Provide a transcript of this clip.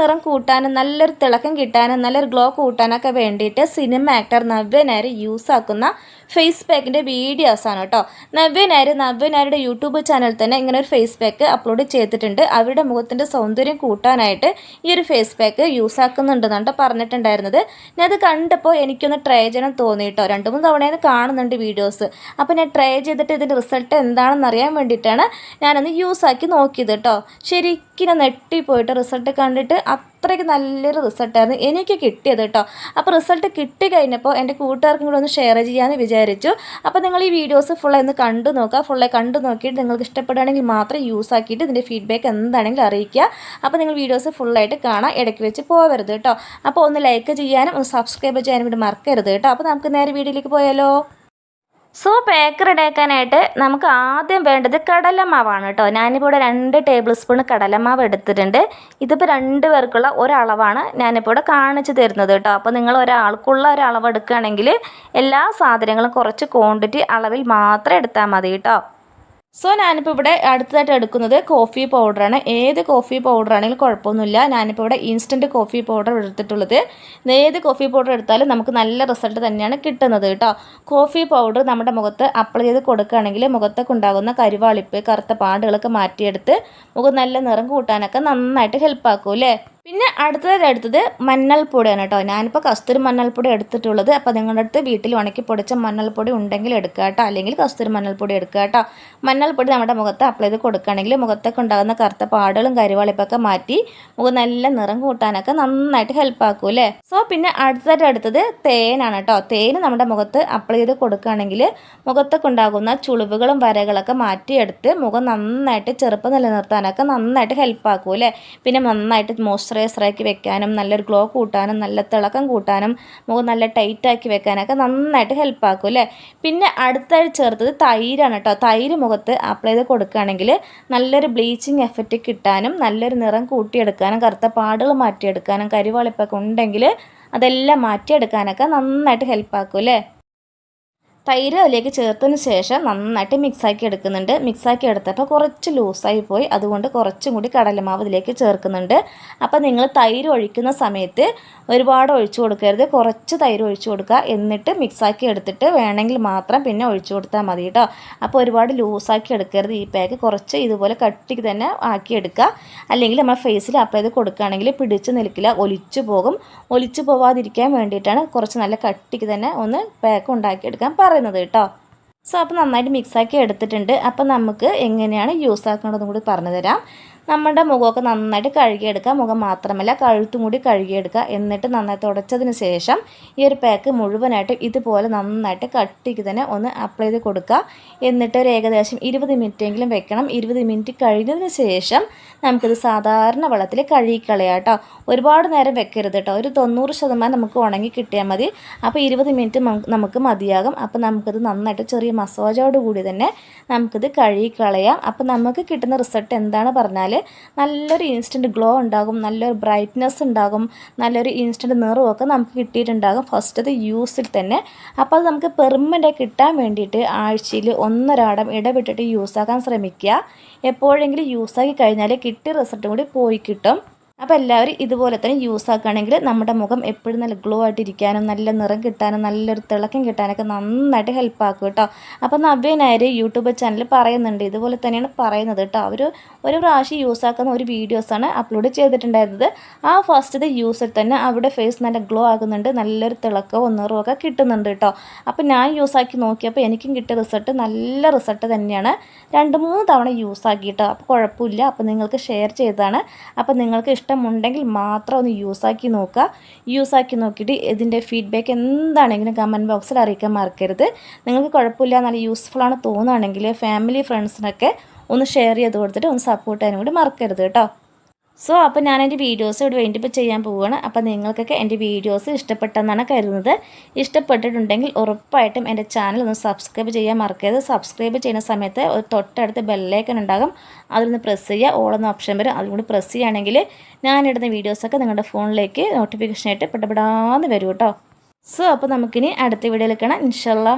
നിറം കൂട്ടാനും നല്ലൊരു തിളക്കം കിട്ടാനും നല്ലൊരു ഗ്ലോ കൂട്ടാനൊക്കെ വേണ്ടിയിട്ട് cinema actor Navya Nair use ആക്കുന്ന ഫേസ് പാക്കിന്റെ വീഡിയോസാണ് കേട്ടോ. നവ്യ നായർ നവ്യ നായരുടെ യൂട്യൂബ് ചാനൽ തന്നെ ഇങ്ങനെ ഒരു ഫേസ് പാക്ക് അപ്ലോഡ് ചെയ്തിട്ടുണ്ട്. അവരുടെ മുഖത്തിന്റെ സൗന്ദര്യം കൂട്ടാനായിട്ട് ഈ ഒരു ഫേസ് പാക്ക് യൂസ് ആക്കുന്നുണ്ടെന്നാണ് പറഞ്ഞിട്ടുണ്ടായിരുന്നത്. ഞാൻ അത് കണ്ടപ്പോൾ എനിക്കൊന്ന് ട്രൈ ചെയ്യണം തോന്നി കേട്ടോ. രണ്ട് മൂന്ന് തവണയാണ് കാണുന്നുണ്ട് വീഡിയോസ് അപ്പോൾ ഞാൻ ട്രൈ ചെയ്തിട്ട് ഇതിന്റെ റിസൾട്ട് എന്താണെന്ന് അറിയാൻ വേണ്ടിയിട്ടാണ് ഞാനൊന്ന് യൂസ് ആക്കി നോക്കിയത് കേട്ടോ. ശരിക്കും നെട്ടിപ്പോയിട്ട് റിസൾട്ട് കണ്ടിട്ട് അത്രയ്ക്ക് നല്ലൊരു റിസൾട്ടായിരുന്നു എനിക്ക് കിട്ടിയത് കേട്ടോ അപ്പോൾ റിസൾട്ട് കിട്ടി കഴിഞ്ഞപ്പോൾ എന്റെ കൂട്ടുകാർക്കും കൂടെ ഒന്ന് ഷെയർ ചെയ്യാമെന്ന് വിചാരിച്ചു. അപ്പോൾ നിങ്ങൾ ഈ വീഡിയോസ് ഫുള്ളായി ഒന്ന് കണ്ടു നോക്കുക. ഫുള്ളായി കണ്ടു നോക്കിയിട്ട് നിങ്ങൾക്ക് ഇഷ്ടപ്പെടുകയാണെങ്കിൽ മാത്രം യൂസ് ആക്കിയിട്ട് ഇതിന്റെ ഫീഡ്ബാക്ക് എന്താണെങ്കിലും അറിയിക്കുക. അപ്പോൾ നിങ്ങൾ വീഡിയോസ് ഫുള്ളായിട്ട് കാണാം ഇടയ്ക്ക് വെച്ച് പോകരുത് കേട്ടോ അപ്പോൾ ഒന്ന് ലൈക്ക് ചെയ്യാനും ഒന്ന് സബ്സ്ക്രൈബ് ചെയ്യാനും കൂടി മറക്കരുത് കേട്ടോ അപ്പോൾ നമുക്ക് നേരെ വീഡിയോയിലേക്ക് പോയാലോ? സോ പേക്ക് റെഡിയാക്കാനായിട്ട് നമുക്ക് ആദ്യം വേണ്ടത് കടലമാവാണ് കേട്ടോ. ഞാനിപ്പോൾ ഇവിടെ രണ്ട് ടേബിൾ സ്പൂൺ കടലമാവ് എടുത്തിട്ടുണ്ട്. ഇതിപ്പോൾ രണ്ട് പേർക്കുള്ള ഒരളവാണ് ഞാനിപ്പോൾ ഇവിടെ കാണിച്ചു തരുന്നത് കേട്ടോ. അപ്പോൾ നിങ്ങൾ ഒരാൾക്കുള്ള ഒരളവ് എടുക്കുകയാണെങ്കിൽ എല്ലാ സാധനങ്ങളും കുറച്ച് ക്വാണ്ടിറ്റി അളവിൽ മാത്രം എടുത്താൽ മതി കേട്ടോ. സോ ഞാനിപ്പോൾ ഇവിടെ അടുത്തതായിട്ട് എടുക്കുന്നത് കോഫി പൗഡറാണ് ഏത് കോഫി പൗഡർ ആണെങ്കിലും കുഴപ്പമൊന്നുമില്ല. ഞാനിപ്പോൾ ഇവിടെ ഇൻസ്റ്റന്റ് കോഫി പൗഡർ എടുത്തിട്ടുള്ളത്. ഏത് കോഫി പൗഡർ എടുത്താലും നമുക്ക് നല്ല റിസൾട്ട് തന്നെയാണ് കിട്ടുന്നത് കേട്ടോ. കോഫി പൗഡർ നമ്മുടെ മുഖത്ത് അപ്ലൈ ചെയ്ത് കൊടുക്കുകയാണെങ്കിൽ മുഖത്തൊക്കെ ഉണ്ടാകുന്ന കരുവാളിപ്പ് കറുത്ത പാടുകളൊക്കെ മാറ്റിയെടുത്ത് മുഖം നല്ല നിറം കൂട്ടാനൊക്കെ നന്നായിട്ട് ഹെൽപ്പ് ആക്കും അല്ലേ? പിന്നെ അടുത്തത് എടുത്തത് മഞ്ഞൾപ്പൊടിയാണ് കേട്ടോ. ഞാനിപ്പോൾ കസ്തൂരി മഞ്ഞൾപ്പൊടി എടുത്തിട്ടുള്ളത്. അപ്പോൾ നിങ്ങളുടെ അടുത്ത് വീട്ടിൽ ഉണക്കി പൊടിച്ച മഞ്ഞൾപ്പൊടി ഉണ്ടെങ്കിൽ എടുക്കുക കേട്ടോ. അല്ലെങ്കിൽ കസ്തൂരി മഞ്ഞൾപ്പൊടി എടുക്കുക കേട്ടോ. മഞ്ഞൾപ്പൊടി നമ്മുടെ മുഖത്ത് അപ്ലൈ ചെയ്ത് കൊടുക്കുകയാണെങ്കിൽ മുഖത്തൊക്കെ ഉണ്ടാകുന്ന കറുത്ത പാടുകളും കരുവാളിപ്പൊക്കെ മാറ്റി മുഖം നല്ല നിറം കൂട്ടാനൊക്കെ നന്നായിട്ട് ഹെൽപ്പ് ആക്കും അല്ലേ? സോ പിന്നെ അടുത്തതായിട്ട് അടുത്തത് തേനാണ് കേട്ടോ. തേൻ നമ്മുടെ മുഖത്ത് അപ്ലൈ ചെയ്ത് കൊടുക്കുകയാണെങ്കിൽ മുഖത്തൊക്കെ ഉണ്ടാകുന്ന ചുളിവുകളും വരകളൊക്കെ മാറ്റിയെടുത്ത് മുഖം നന്നായിട്ട് ചെറുപ്പം നിലനിർത്താനൊക്കെ നന്നായിട്ട് ഹെൽപ്പ് ആക്കും അല്ലേ? പിന്നെ നന്നായിട്ട് മോയ്സ്ചറൈസ് മോയ്സ്ചറൈസറാക്കി വെക്കാനും നല്ലൊരു ഗ്ലോ കൂട്ടാനും നല്ല തിളക്കം കൂട്ടാനും മുഖം നല്ല ടൈറ്റാക്കി വെക്കാനൊക്കെ നന്നായിട്ട് ഹെൽപ്പ് ആക്കും അല്ലേ? പിന്നെ അടുത്തായി ചേർത്തത് തൈരാണ് കേട്ടോ. തൈര് മുഖത്ത് അപ്ലൈ ചെയ്ത് കൊടുക്കുകയാണെങ്കിൽ നല്ലൊരു ബ്ലീച്ചിങ് എഫക്റ്റ് കിട്ടാനും നല്ലൊരു നിറം കൂട്ടിയെടുക്കാനും കറുത്ത പാടുകൾ മാറ്റിയെടുക്കാനും കരിവാളിപ്പൊക്കെ ഉണ്ടെങ്കിൽ അതെല്ലാം മാറ്റിയെടുക്കാനൊക്കെ നന്നായിട്ട് ഹെൽപ്പ് ആക്കും അല്ലേ? തൈര് അതിലേക്ക് ചേർത്തതിന് ശേഷം നന്നായിട്ട് മിക്സാക്കി എടുക്കുന്നുണ്ട്. മിക്സാക്കി എടുത്തപ്പോൾ കുറച്ച് ലൂസായി പോയി. അതുകൊണ്ട് കുറച്ചും കൂടി കടലമാവ് ഇതിലേക്ക് ചേർക്കുന്നുണ്ട്. അപ്പോൾ നിങ്ങൾ തൈര് ഒഴിക്കുന്ന സമയത്ത് ഒരുപാട് ഒഴിച്ചു കൊടുക്കരുത്. കുറച്ച് തൈര് ഒഴിച്ചു കൊടുക്കുക. എന്നിട്ട് മിക്സാക്കി എടുത്തിട്ട് വേണമെങ്കിൽ മാത്രം പിന്നെ ഒഴിച്ചു കൊടുത്താൽ മതി കേട്ടോ. അപ്പോൾ ഒരുപാട് ലൂസാക്കി എടുക്കരുത് ഈ പാക്ക്. കുറച്ച് ഇതുപോലെ കട്ടിക്ക് തന്നെ ആക്കിയെടുക്കുക അല്ലെങ്കിൽ നമ്മൾ ഫേസിൽ അപ്ലൈ ചെയ്ത് കൊടുക്കുകയാണെങ്കിൽ പിടിച്ച് നിൽക്കില്ല. ഒലിച്ചു പോകും. ഒലിച്ചു പോവാതിരിക്കാൻ വേണ്ടിയിട്ടാണ് കുറച്ച് നല്ല കട്ടിക്ക് തന്നെ ഒന്ന് പാക്ക് ഉണ്ടാക്കിയെടുക്കാൻ പറയുന്നത്. കേട്ടോ. സോ അപ്പോൾ നന്നായിട്ട് മിക്സാക്കി എടുത്തിട്ടുണ്ട്. അപ്പോൾ നമുക്ക് എങ്ങനെയാണ് യൂസ് ആക്കേണ്ടതെന്ന് കൂടി പറഞ്ഞു തരാം നമ്മുടെ മുഖമൊക്കെ നന്നായിട്ട് കഴുകിയെടുക്കുക. മുഖം മാത്രമല്ല കഴുത്തും കൂടി കഴുകിയെടുക്കുക. എന്നിട്ട് നന്നായി തുടച്ചതിന് ശേഷം ഈ ഒരു പാക്ക് മുഴുവനായിട്ട് ഇതുപോലെ നന്നായിട്ട് കട്ടിക്ക് തന്നെ ഒന്ന് അപ്ലൈ ചെയ്ത് കൊടുക്കുക. എന്നിട്ട് ഒരു ഏകദേശം ഇരുപത് മിനിറ്റെങ്കിലും വെക്കണം. ഇരുപത് മിനിറ്റ് കഴിഞ്ഞതിന് ശേഷം നമുക്കിത് സാധാരണ വെള്ളത്തിൽ കഴുകിക്കളയാം കേട്ടോ. ഒരുപാട് നേരം വെക്കരുത് കേട്ടോ. ഒരു തൊണ്ണൂറ് ശതമാനം നമുക്ക് ഉണങ്ങി കിട്ടിയാൽ മതി. അപ്പോൾ ഇരുപത് മിനിറ്റ് നമുക്ക് മതിയാകും. അപ്പോൾ നമുക്കിത് നന്നായിട്ട് ചെറിയ മസാജോട് കൂടി തന്നെ നമുക്കിത് കഴുകിക്കളയാം. അപ്പോൾ നമുക്ക് കിട്ടുന്ന റിസൾട്ട് എന്താണ് പറഞ്ഞാൽ നല്ലൊരു ഇൻസ്റ്റന്റ് ഗ്ലോ ഉണ്ടാകും നല്ലൊരു ബ്രൈറ്റ്നെസ് ഉണ്ടാകും നല്ലൊരു ഇൻസ്റ്റന്റ് നിറമൊക്കെ നമുക്ക് കിട്ടിയിട്ടുണ്ടാകും ഫസ്റ്റ് അത് യൂസിൽ തന്നെ. അപ്പോൾ അത് നമുക്ക് പെർമനന്റായി കിട്ടാൻ വേണ്ടിയിട്ട് ആഴ്ചയിൽ ഒന്നരാടം ഇടവിട്ടിട്ട് യൂസാക്കാൻ ശ്രമിക്കുക. എപ്പോഴെങ്കിലും യൂസാക്കി കഴിഞ്ഞാൽ കിട്ടിയ റിസൾട്ടും കൂടി പോയി കിട്ടും. അപ്പോൾ എല്ലാവരും ഇതുപോലെ തന്നെ യൂസ് ആക്കുകയാണെങ്കിൽ നമ്മുടെ മുഖം എപ്പോഴും നല്ല ഗ്ലോ ആയിട്ടിരിക്കാനും നല്ല നിറം കിട്ടാനും നല്ലൊരു തിളക്കം കിട്ടാനൊക്കെ നന്നായിട്ട് ഹെൽപ്പ് ആക്കും കേട്ടോ. അപ്പോൾ നവ്യനായർ യൂട്യൂബ് ചാനൽ പറയുന്നുണ്ട്. ഇതുപോലെ തന്നെയാണ് പറയുന്നത് കേട്ടോ. അവർ ഒരു പ്രാവശ്യം യൂസ് ആക്കുന്ന ഒരു വീഡിയോസാണ് അപ്ലോഡ് ചെയ്തിട്ടുണ്ടായിരുന്നത്. ആ ഫസ്റ്റ് ഫസ്റ്റത്തെ യൂസിൽ തന്നെ അവിടെ ഫേസ് നല്ല ഗ്ലോ ആകുന്നുണ്ട്. നല്ലൊരു തിളക്കവും നിറവും കിട്ടുന്നുണ്ട് കേട്ടോ. അപ്പോൾ ഞാൻ യൂസ് ആക്കി നോക്കിയപ്പോൾ എനിക്കും കിട്ടിയ റിസൾട്ട് നല്ല റിസൾട്ട് തന്നെയാണ്. രണ്ട് മൂന്ന് തവണ യൂസ് ആക്കി കേട്ടോ. അപ്പോൾ കുഴപ്പമില്ല. അപ്പോൾ നിങ്ങൾക്ക് ഷെയർ ചെയ്തതാണ്. അപ്പോൾ നിങ്ങൾക്ക് ഇഷ്ടം ഇഷ്ടമുണ്ടെങ്കിൽ മാത്രം ഒന്ന് യൂസാക്കി നോക്കുക. യൂസാക്കി നോക്കിയിട്ട് ഇതിന്റെ ഫീഡ്ബാക്ക് എന്താണെങ്കിലും കമന്റ് ബോക്സിൽ അറിയിക്കാൻ മറക്കരുത്. നിങ്ങൾക്ക് കുഴപ്പമില്ല നല്ല യൂസ്ഫുൾ ആണ് തോന്നുകയാണെങ്കിൽ ഫാമിലി ഫ്രണ്ട്സിനൊക്കെ ഒന്ന് ഷെയർ ചെയ്ത് കൊടുത്തിട്ട് ഒന്ന് സപ്പോർട്ട് ചെയ്യാനും കൂടി മറക്കരുത് കേട്ടോ. സോ അപ്പോൾ ഞാൻ എന്റെ വീഡിയോസ് ഇവിടെ വേണ്ടിപ്പോൾ ചെയ്യാൻ പോവുകയാണ് അപ്പോൾ നിങ്ങൾക്കൊക്കെ എന്റെ വീഡിയോസ് ഇഷ്ടപ്പെട്ടെന്നാണ് കരുതുന്നത്. ഇഷ്ടപ്പെട്ടിട്ടുണ്ടെങ്കിൽ ഉറപ്പായിട്ടും എന്റെ ചാനൽ ഒന്ന് സബ്സ്ക്രൈബ് ചെയ്യാൻ മറക്കരുത്. സബ്സ്ക്രൈബ് ചെയ്യുന്ന സമയത്ത് ഒരു തൊട്ടടുത്ത് ബെല്ലേക്കൻ ഉണ്ടാകും. അതിലൊന്ന് പ്രസ് ചെയ്യുക. ഓളെന്ന ഓപ്ഷൻ വരും. അതുകൊണ്ട് പ്രസ് ചെയ്യുകയാണെങ്കിൽ ഞാനിടുന്ന വീഡിയോസൊക്കെ നിങ്ങളുടെ ഫോണിലേക്ക് നോട്ടിഫിക്കേഷനായിട്ട് പെട്ടപ്പെടാന്ന് വരും കേട്ടോ സോ അപ്പോൾ നമുക്കിനി അടുത്ത വീഡിയോയിൽ കാണാം. ഇൻഷല്ല